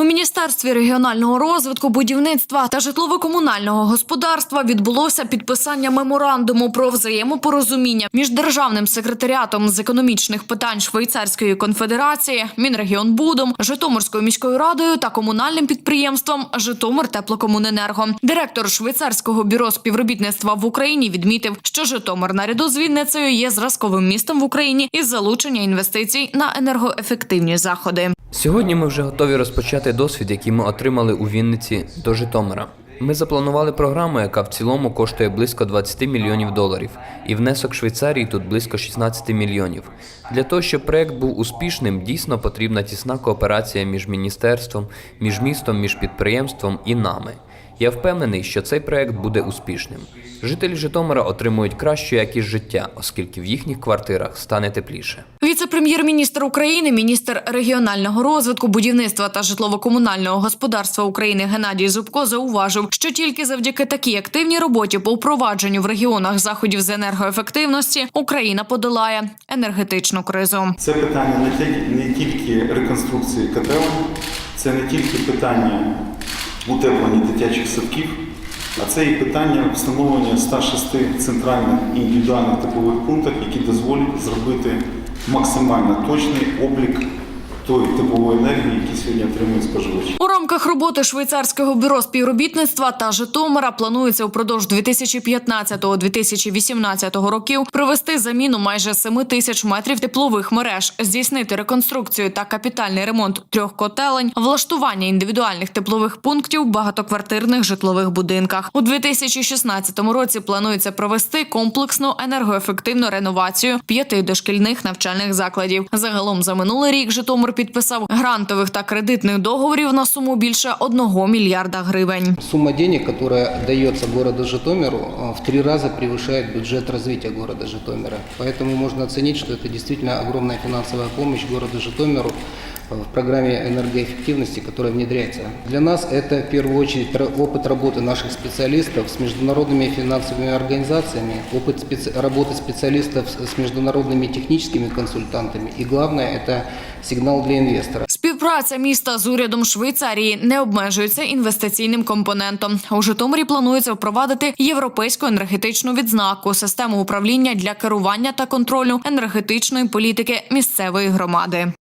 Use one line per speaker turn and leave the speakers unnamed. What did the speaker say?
У міністерстві регіонального розвитку, будівництва та житлово-комунального господарства відбулося підписання меморандуму про взаємопорозуміння між державним секретаріатом з економічних питань Швейцарської конфедерації, Мінрегіонбудом, Житомирською міською радою та комунальним підприємством Житомир Теплокомуненерго. Директор швейцарського бюро співробітництва в Україні відмітив, що Житомир наряду з Вінницею є зразковим містом в Україні із залучення інвестицій на енергоефективні заходи.
Сьогодні ми вже готові розпочати досвід, який ми отримали у Вінниці до Житомира. Ми запланували програму, яка в цілому коштує близько 20 мільйонів доларів, і внесок Швейцарії тут близько 16 мільйонів. Для того, щоб проект був успішним, дійсно потрібна тісна кооперація між міністерством, між містом, між підприємством і нами. Я впевнений, що цей проект буде успішним. Жителі Житомира отримують кращу якість життя, оскільки в їхніх квартирах стане тепліше.
Віце-прем'єр-міністр України, міністр регіонального розвитку, будівництва та житлово-комунального господарства України Геннадій Зубко зауважив, що тільки завдяки такій активній роботі по впровадженню в регіонах заходів з енергоефективності Україна подолає енергетичну кризу.
Це питання не тільки, реконструкції котелень, це не тільки питання утеплення дитячих садків, а це і питання встановлення 106 центральних індивідуальних теплових пунктів, які дозволять зробити максимально точний облік тої теплової енергії, які сьогодні отримують споживачі.
У рамках роботи швейцарського бюро співробітництва та Житомира планується упродовж 2015-2018 років провести заміну майже 7 тисяч метрів теплових мереж, здійснити реконструкцію та капітальний ремонт трьох котелень, влаштування індивідуальних теплових пунктів в багатоквартирних житлових будинках. У 2016 році планується провести комплексну енергоефективну реновацію п'яти дошкільних навчальних закладів. Загалом за минулий рік Житомир підписав грантових та кредитних договорів на суму більше 1 мільярда гривень.
Сумма денег, которая дается городу Житомиру, э, в три раза превышает бюджет развития города Житомира. Поэтому можно оценить, что это действительно огромная финансовая помощь городу Житомиру э, в программе энергоэффективности, которая внедряется. Для нас это в первую очередь ра- опыт работы наших специалистов с международными финансовыми организациями, опыт специ- работы специалистов с с международными техническими консультантами. И главное, это сигнал для інвестора.
Співпраця міста з урядом Швейцарії не обмежується інвестиційним компонентом. У Житомирі планується впровадити європейську енергетичну відзнаку, систему управління для керування та контролю енергетичної політики місцевої громади.